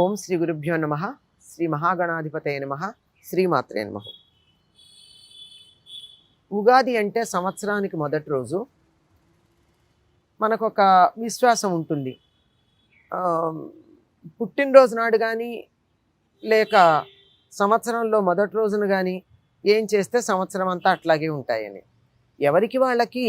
ఓం శ్రీ గురుభ్యో నమ. శ్రీ మహాగణాధిపతయ నమ. శ్రీమాత్రే నమ. ఉగాది అంటే సంవత్సరానికి మొదటి రోజు. మనకు ఒక విశ్వాసం ఉంటుంది. పుట్టినరోజు నాడు కానీ లేక సంవత్సరంలో మొదటి రోజున కానీ ఏం చేస్తే సంవత్సరం అంతా అట్లాగే ఉంటాయని. ఎవరికి వాళ్ళకి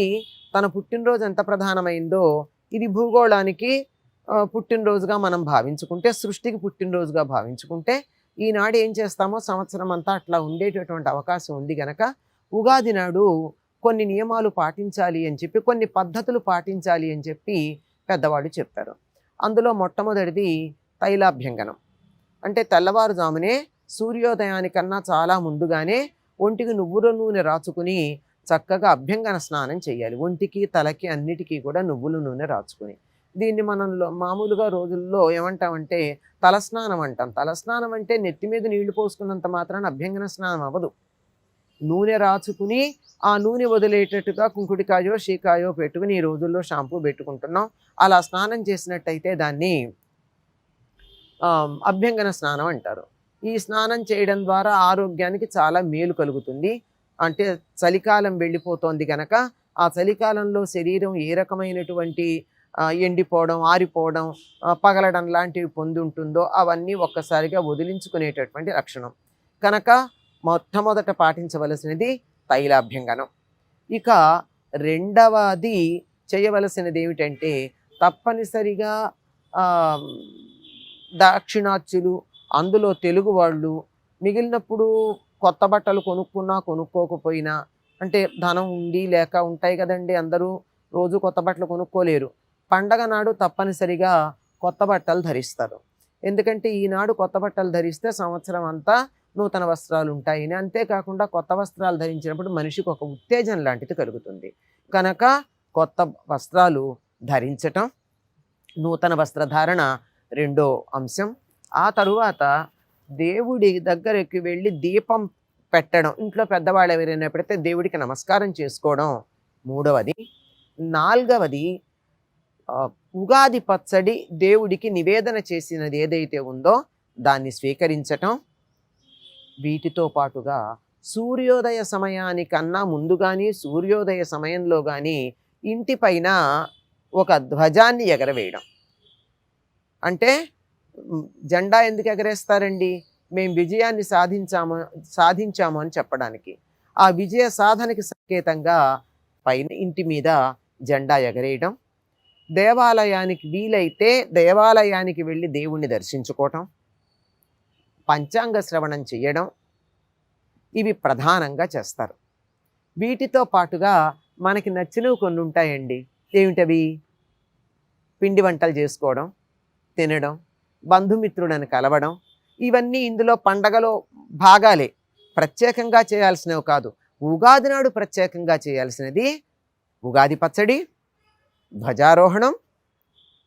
తన పుట్టినరోజు ఎంత ప్రధానమైందో ఇది భూగోళానికి పుట్టినరోజుగా మనం భావించుకుంటే సృష్టికి పుట్టినరోజుగా భావించుకుంటే ఈనాడు ఏం చేస్తామో సంవత్సరం అంతా అట్లా ఉండేటటువంటి అవకాశం ఉంది గనక ఉగాది నాడు కొన్ని నియమాలు పాటించాలి అని చెప్పి కొన్ని పద్ధతులు పాటించాలి అని చెప్పి పెద్దవాళ్ళు చెప్పారు. అందులో మొట్టమొదటిది తైలాభ్యంగనం. అంటే తెల్లవారుజామునే సూర్యోదయానికన్నా చాలా ముందుగానే ఒంటికి నువ్వుల నూనె రాచుకుని చక్కగా అభ్యంగన స్నానం చేయాలి. ఒంటికి తలకి అన్నిటికీ కూడా నువ్వుల నూనె రాచుకుని. దీన్ని మనం మామూలుగా రోజుల్లో ఏమంటామంటే తలస్నానం అంటాం తలస్నానం అంటే నెత్తి మీద నీళ్ళు పోసుకున్నంత మాత్రాన అభ్యంగన స్నానం అవ్వదు. నూనె రాచుకుని ఆ నూనె వదిలేటట్టుగా కుంకుడికాయో షీకాయో పెట్టుకుని ఈ రోజుల్లో షాంపూ పెట్టుకుంటున్నాం. అలా స్నానం చేసినట్టయితే దాన్ని అభ్యంగన స్నానం అంటారు. ఈ స్నానం చేయడం ద్వారా ఆరోగ్యానికి చాలా మేలు కలుగుతుంది. అంటే చలికాలం వెళ్ళిపోతోంది కనుక ఆ చలికాలంలో శరీరం ఏ రకమైనటువంటి ఎండిపోవడం ఆరిపోవడం పగలడం లాంటివి పొంది ఉంటుందో అవన్నీ ఒక్కసారిగా వదిలించుకునేటటువంటి లక్షణం. కనుక మొట్టమొదట పాటించవలసినది తైలాభ్యంగనం. ఇక రెండవది చేయవలసినది ఏమిటంటే తప్పనిసరిగా దాక్షిణాత్యులు అందులో తెలుగు వాళ్ళు మిగిలినప్పుడు కొత్త బట్టలు కొనుక్కున్నా కొనుక్కోకపోయినా అంటే ధనం ఉండి లేక ఉంటాయి కదండి అందరూ రోజు కొత్త బట్టలు కొనుక్కోలేరు. పండగ నాడు తప్పనిసరిగా కొత్త బట్టలు ధరిస్తారు. ఎందుకంటే ఈనాడు కొత్త బట్టలు ధరిస్తే సంవత్సరం అంతా నూతన వస్త్రాలు ఉంటాయి అంతేకాకుండా కొత్త వస్త్రాలు ధరించినప్పుడు మనిషికి ఒక ఉత్తేజం లాంటిది కలుగుతుంది. కనుక కొత్త వస్త్రాలు ధరించటం నూతన వస్త్రధారణ రెండో అంశం. ఆ తరువాత దేవుడి దగ్గరికి వెళ్ళి దీపం పెట్టడం ఇంట్లో పెద్దవాళ్ళు ఎవరైనా పెడితే దేవుడికి నమస్కారం చేసుకోవడం మూడవది. నాలుగవది ఉగాది పచ్చడి దేవుడికి నివేదన చేసినది ఏదైతే ఉందో దాన్ని స్వీకరించటం వీటితో పాటుగా సూర్యోదయ సమయానికన్నా ముందు కానీ సూర్యోదయ సమయంలో కానీ ఇంటిపైన ఒక ధ్వజాన్ని ఎగరవేయడం. అంటే జెండా ఎందుకు ఎగరేస్తారండి? మేము విజయాన్ని సాధించాము సాధించాము అని చెప్పడానికి. ఆ విజయ సాధనకి సంకేతంగా పైన ఇంటి మీద జెండా ఎగరేయడం దేవాలయానికి వీలైతే దేవాలయానికి వెళ్ళి దేవుణ్ణి దర్శించుకోవటం పంచాంగ శ్రవణం చేయడం ఇవి ప్రధానంగా చేస్తారు. వీటితో పాటుగా మనకి నచ్చినవి కొన్ని ఉంటాయండి. ఏమిటవి? పిండి వంటలు చేసుకోవడం తినడం బంధుమిత్రులను కలవడం ఇవన్నీ ఇందులో పండగలో భాగాలే. ప్రత్యేకంగా చేయాల్సినవి కాదు. ఉగాది నాడు ప్రత్యేకంగా చేయాల్సినది ఉగాది పచ్చడి ధ్వజారోహణం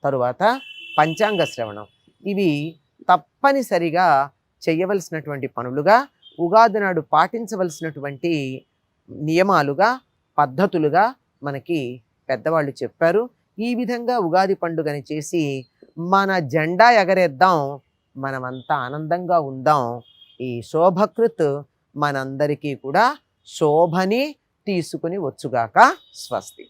తరువాత పంచాంగ శ్రవణం. ఇవి తప్పనిసరిగా చేయవలసినటువంటి పనులుగా ఉగాది నాడు పాటించవలసినటువంటి నియమాలుగా పద్ధతులుగా మనకి పెద్దవాళ్ళు చెప్పారు. ఈ విధంగా ఉగాది పండుగని చేసి మన జెండా ఎగరేద్దాం మనమంతా ఆనందంగా ఉందాం. ఈ శోభకృత్ మనందరికీ కూడా శోభని తీసుకుని వచ్చుగాక. స్వస్తి.